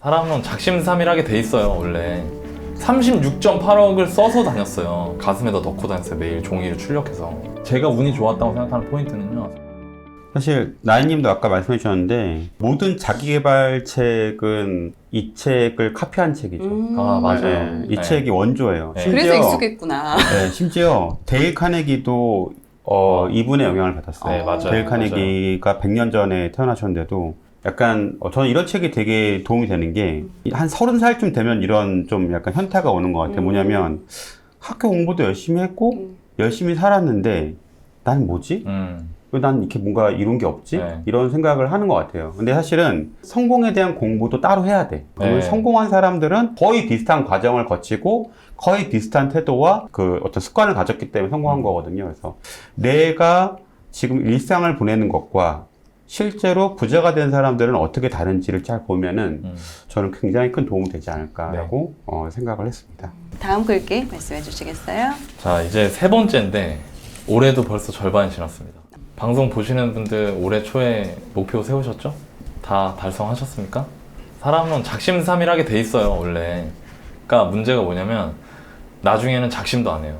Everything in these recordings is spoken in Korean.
사람은 작심삼일하게 돼 있어요 원래 36.8억을 써서 다녔어요 가슴에다 넣고 다녔어요 매일 종이를 출력해서 제가 운이 좋았다고 생각하는 포인트는요 사실 나인님도 아까 말씀해 주셨는데 모든 자기개발 책은 이 책을 카피한 책이죠. 음. 아, 맞아요. 네, 이 네. 책이 원조예요. 네. 그래서 익숙했구나. 네, 심지어 데일 카네기도 어, 이분의 영향을 받았어요. 네 맞아요 데일 카네기가 100년 전에 태어나셨는데도 약간 어, 저는 이런 책이 되게 도움이 되는 게 한 서른 살쯤 되면 이런 좀 약간 현타가 오는 것 같아요. 음. 뭐냐면 학교 공부도 열심히 했고 음. 열심히 살았는데 난 뭐지? 음, 왜 난 이렇게 뭔가 이룬 게 없지? 네. 이런 생각을 하는 것 같아요. 근데 사실은 성공에 대한 공부도 따로 해야 돼. 네. 성공한 사람들은 거의 비슷한 과정을 거치고 거의 비슷한 태도와 그 어떤 습관을 가졌기 때문에 성공한 음. 거거든요. 그래서 내가 지금 일상을 보내는 것과 실제로 부자가 된 사람들은 어떻게 다른지를 잘 보면은 음. 저는 굉장히 큰 도움이 되지 않을까라고 어, 생각을 했습니다. 다음 글귀 말씀해 주시겠어요? 자 이제 세 번째인데 올해도 벌써 절반이 지났습니다 방송 보시는 분들 올해 초에 목표 세우셨죠? 다 달성하셨습니까? 사람은 작심삼일하게 돼 있어요 원래 그러니까 문제가 뭐냐면 나중에는 작심도 안 해요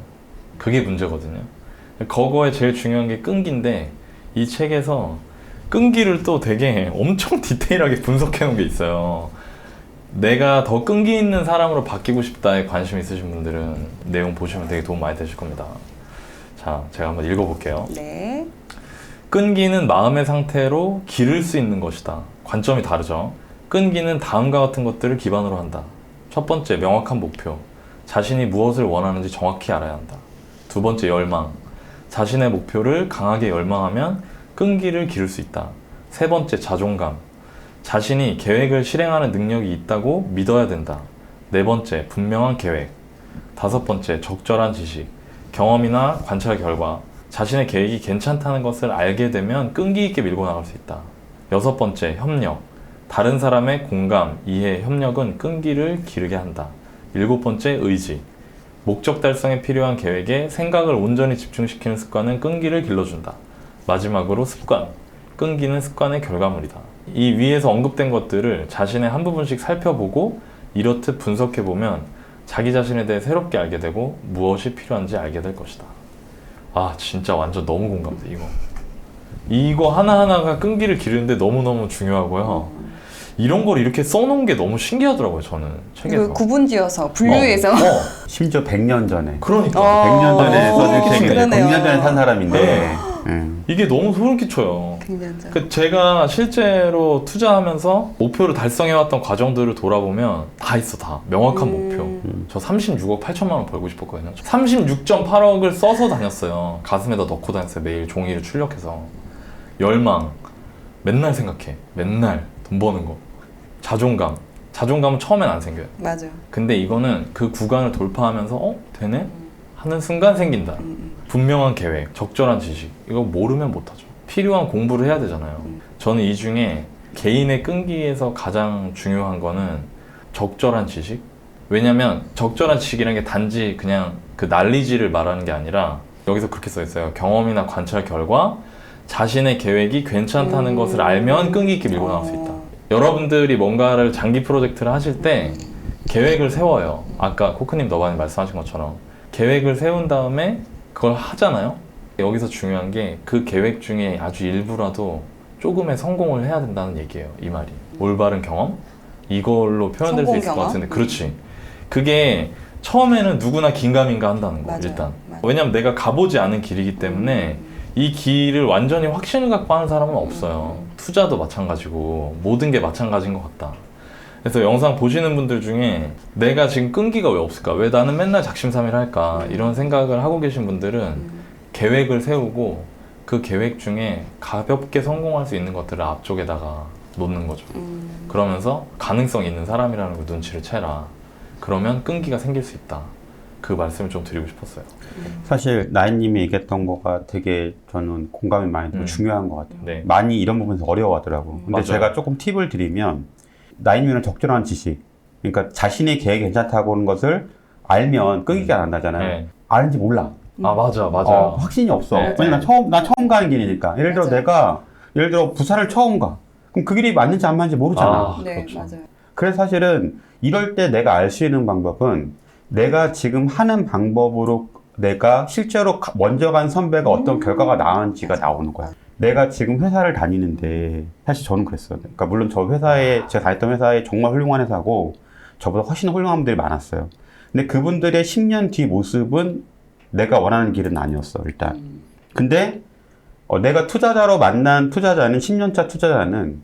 그게 문제거든요 그거에 제일 중요한 게 끈기인데 이 책에서 끈기를 또 되게 엄청 디테일하게 분석해 놓은 게 있어요 내가 더 끈기 있는 사람으로 바뀌고 싶다에 관심 있으신 분들은 내용 보시면 되게 도움 많이 되실 겁니다. 자, 제가 한번 읽어볼게요. 네. 끈기는 마음의 상태로 기를 수 있는 것이다. 관점이 다르죠. 끈기는 다음과 같은 것들을 기반으로 한다. 첫 번째, 명확한 목표. 자신이 무엇을 원하는지 정확히 알아야 한다. 두 번째, 열망. 자신의 목표를 강하게 열망하면 끈기를 기를 수 있다. 세 번째, 자존감. 자신이 계획을 실행하는 능력이 있다고 믿어야 된다. 네 번째, 분명한 계획. 다섯 번째, 적절한 지식. 경험이나 관찰 결과. 자신의 계획이 괜찮다는 것을 알게 되면 끈기 있게 밀고 나갈 수 있다. 여섯 번째, 협력. 다른 사람의 공감, 이해, 협력은 끈기를 기르게 한다. 일곱 번째, 의지. 목적 달성에 필요한 계획에 생각을 온전히 집중시키는 습관은 끈기를 길러준다. 마지막으로 습관. 끈기는 습관의 결과물이다. 이 위에서 언급된 것들을 자신의 한 부분씩 살펴보고 이렇듯 분석해보면 자기 자신에 대해 새롭게 알게 되고 무엇이 필요한지 알게 될 것이다. 아, 진짜 완전 너무 공감돼, 이거. 이거 하나하나가 끈기를 기르는데 너무너무 중요하고요. 이런 걸 이렇게 써놓은 게 너무 신기하더라고요, 저는. 책에서. 이거 구분지어서 분류해서 어, 어. 심지어 100년 전에 그러니까. 어. 100년 전에 어, 책인데 그러네요. 100년 전에 산 사람인데 네. 음. 이게 너무 소름 끼쳐요. 굉장히 그 제가 실제로 투자하면서 목표를 달성해왔던 과정들을 돌아보면 다 있어 다. 명확한 음. 목표. 저 36억 8천만 원 벌고 싶었거든요. 36.8억을 써서 다녔어요. 가슴에다 넣고 다녔어요. 매일 종이를 출력해서. 열망. 맨날 생각해. 맨날 돈 버는 거. 자존감. 자존감은 처음엔 안 생겨요. 맞아. 근데 이거는 그 구간을 돌파하면서 어? 되네? 하는 순간 생긴다. 음, 분명한 계획, 적절한 지식 이거 모르면 못하죠. 필요한 공부를 해야 되잖아요. 음. 저는 이 중에 개인의 끈기에서 가장 중요한 거는 적절한 지식. 왜냐면 적절한 지식이라는 게 단지 그냥 그 난리지를 말하는 게 아니라 여기서 그렇게 써 있어요. 경험이나 관찰 결과 자신의 계획이 괜찮다는 음. 것을 알면 끈기 있게 밀고 나갈 수 있다. 어. 여러분들이 뭔가를 장기 프로젝트를 하실 때 계획을 세워요. 아까 코크님 너반이 말씀하신 것처럼 계획을 세운 다음에 그걸 하잖아요. 여기서 중요한 게 그 계획 중에 아주 일부라도 조금의 성공을 해야 된다는 얘기예요. 이 말이 올바른 경험 이걸로 표현될 수 성공 있을 것 경험? 같은데 그렇지. 그게 처음에는 누구나 긴가민가 한다는 거 맞아요. 일단. 맞아요. 왜냐면 내가 가보지 않은 길이기 때문에 이 길을 완전히 확신을 갖고 하는 사람은 없어요. 투자도 마찬가지고 모든 게 마찬가지인 것 같다. 그래서 영상 보시는 분들 중에 내가 지금 끈기가 왜 없을까? 왜 나는 맨날 작심삼일 할까? 이런 생각을 하고 계신 분들은 음. 계획을 세우고 그 계획 중에 가볍게 성공할 수 있는 것들을 앞쪽에다가 놓는 거죠. 음. 그러면서 가능성 있는 사람이라는 걸 눈치를 채라. 그러면 끈기가 생길 수 있다. 그 말씀을 좀 드리고 싶었어요. 사실 나인님이 얘기했던 거가 되게 저는 공감이 많이 되고 음. 중요한 것 같아요. 네. 많이 이런 부분에서 어려워하더라고. 근데 맞아요. 제가 조금 팁을 드리면 나인님은 적절한 지식, 그러니까 자신의 계획이 괜찮다고 하는 것을 알면 끈기가 안 나잖아요. 네. 아는지 몰라. 아 맞아 맞아. 어, 확신이 없어. 네. 왜냐면 나 처음 나 처음 가는 길이니까. 예를 들어 맞아요. 내가 예를 들어 부산을 처음 가. 그럼 그 길이 맞는지 안 맞는지 모르잖아. 아, 네, 그렇죠. 맞아요. 그래서 사실은 이럴 때 내가 알 수 있는 방법은 내가 지금 하는 방법으로 내가 실제로 가- 먼저 간 선배가 어떤 음. 결과가 나왔는지가 나오는 거야. 내가 지금 회사를 다니는데 사실 저는 그랬어요. 그러니까 물론 저 회사에 제가 다녔던 회사에 정말 훌륭한 회사고 저보다 훨씬 훌륭한 분들이 많았어요. 근데 그분들의 10년 뒤 모습은 내가 원하는 길은 아니었어 일단. 음. 근데 어, 내가 투자자로 만난 투자자는 10년차 투자자는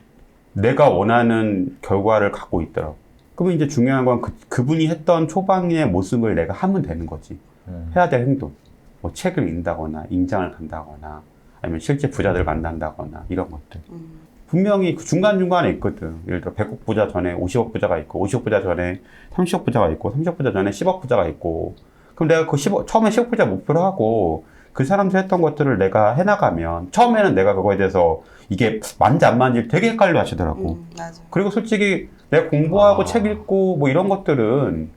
내가 원하는 결과를 갖고 있더라고. 그러면 이제 중요한 건 그, 그분이 했던 초반의 모습을 내가 하면 되는 거지. 음. 해야 될 행동. 뭐 책을 읽는다거나 임장을 간다거나 아니면 실제 부자들을 만난다거나 이런 것들. 음. 분명히 그 중간중간에 있거든. 예를 들어 100억 부자 전에 50억 부자가 있고 50억 부자 전에 30억 부자가 있고 30억 부자 전에 10억 부자가 있고 그럼 내가 그 10억, 처음에 10억 부자 목표로 하고 그 사람들 했던 것들을 내가 해나가면 처음에는 내가 그거에 대해서 이게 맞는지 안 맞는지 되게 헷갈려 하시더라고. 음, 맞아. 그리고 솔직히 내가 공부하고 아. 책 읽고 뭐 이런 것들은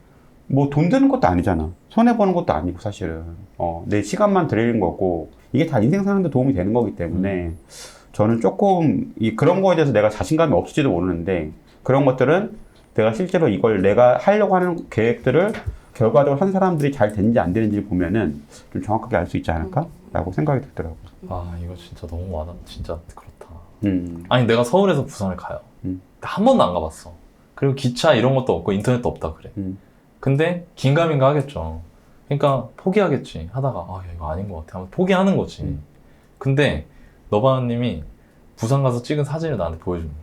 뭐 돈 드는 것도 아니잖아. 손해 보는 것도 아니고 사실은. 어, 내 시간만 들이는 거고 이게 다 인생 사는데 도움이 되는 거기 때문에 저는 조금 이 그런 거에 대해서 내가 자신감이 없을지도 모르는데 그런 것들은 내가 실제로 이걸 내가 하려고 하는 계획들을 결과적으로 한 사람들이 잘 되는지 안 되는지 보면은 좀 정확하게 알 수 있지 않을까라고 생각이 들더라고. 아 이거 진짜 너무 와닿 진짜 그렇다 음. 아니 내가 서울에서 부산을 가요 음. 한 번도 안 가봤어 그리고 기차 이런 것도 없고 인터넷도 없다 그래 음. 근데 긴가민가 하겠죠. 그러니까 포기하겠지. 하다가 아 야, 이거 아닌 것 같아. 하면 포기하는 거지. 음. 근데 너바님이 부산 가서 찍은 사진을 나한테 보여준 거야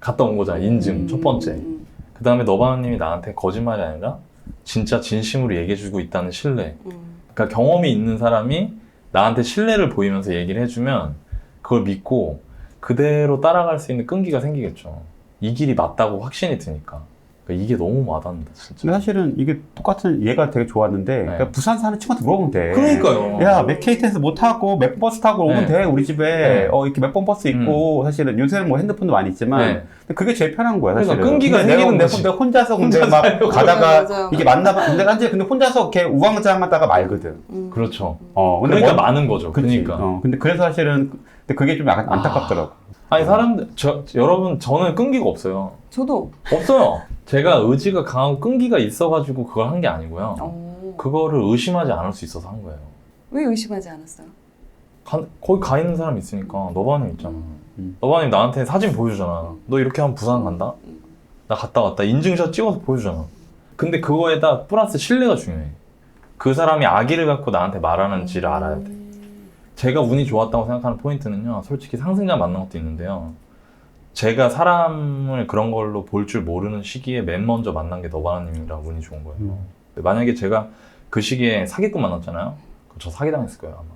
갔다 온 거잖아 인증 음, 첫 번째. 음, 그 다음에 너바님이 나한테 거짓말이 아니라 진짜 진심으로 얘기해주고 있다는 신뢰. 음. 그러니까 경험이 있는 사람이 나한테 신뢰를 보이면서 얘기를 해주면 그걸 믿고 그대로 따라갈 수 있는 끈기가 생기겠죠. 이 길이 맞다고 확신이 드니까. 그러니까 이게 너무 와닿는다, 진짜. 근데 사실은 이게 똑같은 얘가 되게 좋았는데 그러니까 부산 사는 친구한테 물어보면 돼. 그러니까요. 야, 몇 KTX 못 타고 몇 번 버스 타고 오면 네. 돼. 우리 집에 네. 어 이렇게 몇 번 버스 있고 사실은 요새는 뭐 핸드폰도 많이 있지만 네. 근데 그게 제일 편한 거야. 그러니까 사실은. 끈기가 근데 내가, 생기는 내가, 거지. 내가 혼자서 근데 혼자 막 살려고. 가다가 맞아, 맞아, 이게 맞아. 맞나 봐. 근데 사실 근데 혼자서 이렇게 우왕좌왕하다가 말거든. 음. 그렇죠. 어 근데 그러니까 뭐- 많은 거죠. 그치. 그러니까. 어 근데 그래서 사실은 근데 그게 좀 약간 안타깝더라고. 아니, 사람들, 저, 여러분, 저는 끈기가 없어요. 저도. 없어요. 제가 의지가 강하고 끈기가 있어가지고 그걸 한 게 아니고요. 어. 그거를 의심하지 않을 수 있어서 한 거예요. 왜 의심하지 않았어요? 가, 거기 가 있는 사람 있으니까 너바님 있잖아. 음. 너바님 나한테 사진 보여주잖아. 너 이렇게 하면 부산 간다? 음. 나 갔다 왔다. 인증샷 찍어서 보여주잖아. 근데 그거에다 플러스 신뢰가 중요해. 그 사람이 아기를 갖고 나한테 말하는지를 알아야 돼. 음. 제가 운이 좋았다고 생각하는 포인트는요. 솔직히 상승자 만난 것도 있는데요. 제가 사람을 그런 걸로 볼 줄 모르는 시기에 맨 먼저 만난 게 너바나님이라 운이 좋은 거예요. 음. 만약에 제가 그 시기에 사기꾼 만났잖아요. 그럼 저 사기당했을 거예요 아마.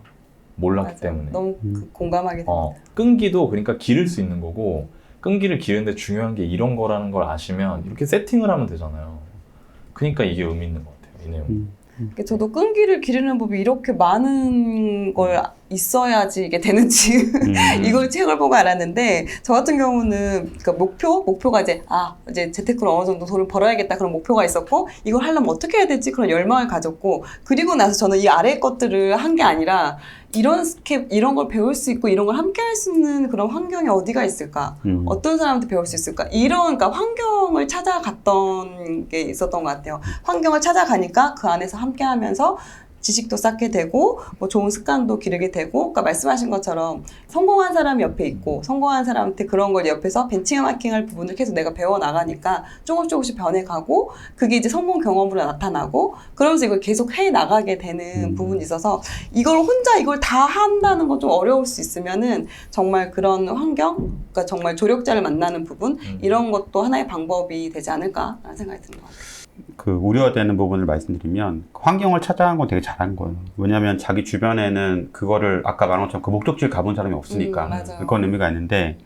몰랐기 맞아. 때문에. 너무 그 음. 공감하게 됩니다. 어, 끈기도 그러니까 기를 수 있는 거고 끈기를 기르는데 중요한 게 이런 거라는 걸 아시면 이렇게 세팅을 하면 되잖아요. 그러니까 이게 의미 있는 것 같아요. 이 내용. 음. 그러니까 저도 끈기를 기르는 법이 이렇게 많은 걸 있어야지 이게 되는지 음. 이걸 책을 보고 알았는데 저 같은 경우는 그러니까 목표 목표가 이제 아 이제 재테크로 어느 정도 돈을 벌어야겠다 그런 목표가 있었고 이걸 하려면 어떻게 해야 될지 그런 열망을 가졌고 그리고 나서 저는 이 아래 것들을 한 게 아니라 이런 스캡 이런 걸 배울 수 있고 이런 걸 함께 할 수 있는 그런 환경이 어디가 있을까 음. 어떤 사람한테 배울 수 있을까? 이런 그러니까 환경을 찾아갔던 게 있었던 것 같아요. 환경을 찾아가니까 그 안에서 함께 하면서 지식도 쌓게 되고 뭐 좋은 습관도 기르게 되고 그러니까 말씀하신 것처럼 성공한 사람이 옆에 있고 성공한 사람한테 그런 걸 옆에서 벤치마킹할 부분을 계속 내가 배워 나가니까 조금 조금씩 변해가고 그게 이제 성공 경험으로 나타나고 그러면서 이걸 계속 해 나가게 되는 음. 부분이 있어서 이걸 혼자 이걸 다 한다는 건 좀 어려울 수 있으면은 정말 그런 환경 그러니까 정말 조력자를 만나는 부분 음. 이런 것도 하나의 방법이 되지 않을까라는 생각이 드는 것 같아요. 그 우려되는 부분을 말씀드리면 환경을 찾아간 건 되게 잘한 거예요. 왜냐하면 자기 주변에는 그거를 아까 말한 것처럼 그 목적지를 가본 사람이 없으니까 음, 맞아요. 그건 의미가 있는데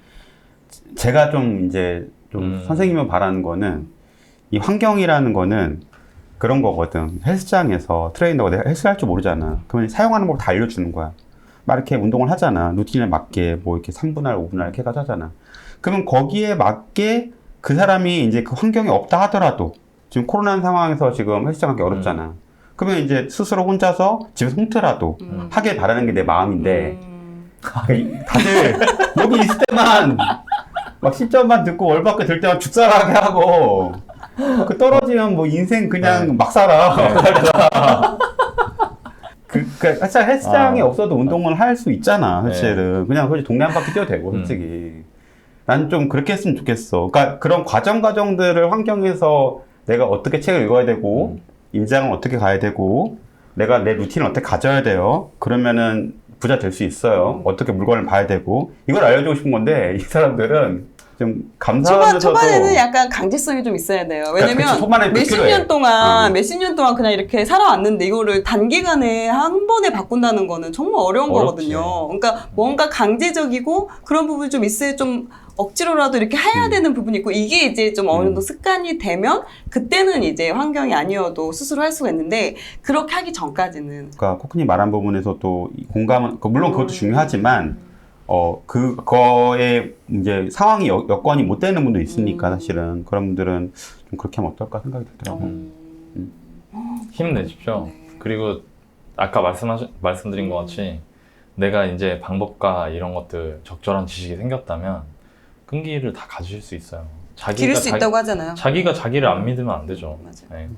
제가 좀 이제 좀 음. 선생님이 바라는 거는 이 환경이라는 거는 그런 거거든. 헬스장에서 트레이너가 내가 헬스 할 줄 모르잖아. 그러면 사용하는 법 다 알려주는 거야. 막 이렇게 운동을 하잖아. 루틴에 맞게 뭐 이렇게 3분할, 5분할 이렇게 해가지고 하잖아. 그러면 거기에 맞게 그 사람이 이제 그 환경이 없다 하더라도 지금 코로나 상황에서 지금 헬스장 하기 어렵잖아. 그러면 이제 스스로 혼자서 집에서 홈트라도 음. 하길 바라는 게 내 마음인데 음. 다들 여기 있을 때만 막 시점만 듣고 월밖에 들 때만 죽살하게 하고 그 떨어지면 뭐 인생 그냥 네. 막 살아. 그, 그, 사실 헬스장이 아. 없어도 운동을 할 수 있잖아, 네. 사실은. 그냥 솔직히 동네 한 바퀴 뛰어도 되고, 음. 솔직히. 난좀 그렇게 했으면 좋겠어. 그러니까 그런 과정 과정들을 환경에서 내가 어떻게 책을 읽어야 되고, 음. 임장은 어떻게 가야 되고, 내가 내 루틴을 어떻게 가져야 돼요. 그러면은 부자 될 수 있어요. 어떻게 물건을 봐야 되고. 이걸 알려주고 싶은 건데, 이 사람들은 좀 초반, 감사하면서도. 초반 에는 약간 강제성이 좀 있어야 돼요. 왜냐면 그치, 초반에는 몇십. 년 동안, 음. 몇십 년 동안 그냥 이렇게 살아왔는데 이거를 단기간에 한 번에 바꾼다는 거는 정말 어려운 어렵지. 거거든요. 그러니까 뭔가 강제적이고 그런 부분이 좀 있어야 좀 억지로라도 이렇게 해야 음. 되는 부분이 있고 이게 이제 좀 어느 음. 정도 습관이 되면 그때는 이제 환경이 아니어도 스스로 할 수가 있는데 그렇게 하기 전까지는 그러니까 코크님 말한 부분에서 또이 공감은 그 물론 그것도 음. 중요하지만 어 그거에 이제 상황이 여, 여건이 못 되는 분도 있으니까 음. 사실은 그런 분들은 좀 그렇게 하면 어떨까 생각이 들더라고요. 음. 힘내십시오. 네. 그리고 아까 말씀하신 말씀드린 것 같이 내가 이제 방법과 이런 것들 적절한 지식이 생겼다면 끈기를 다 가지실 수 있어요. 자기가 기를 수 자기- 있다고 하잖아요. 자기가 자기를 안 믿으면 안 되죠. 맞아요. 네.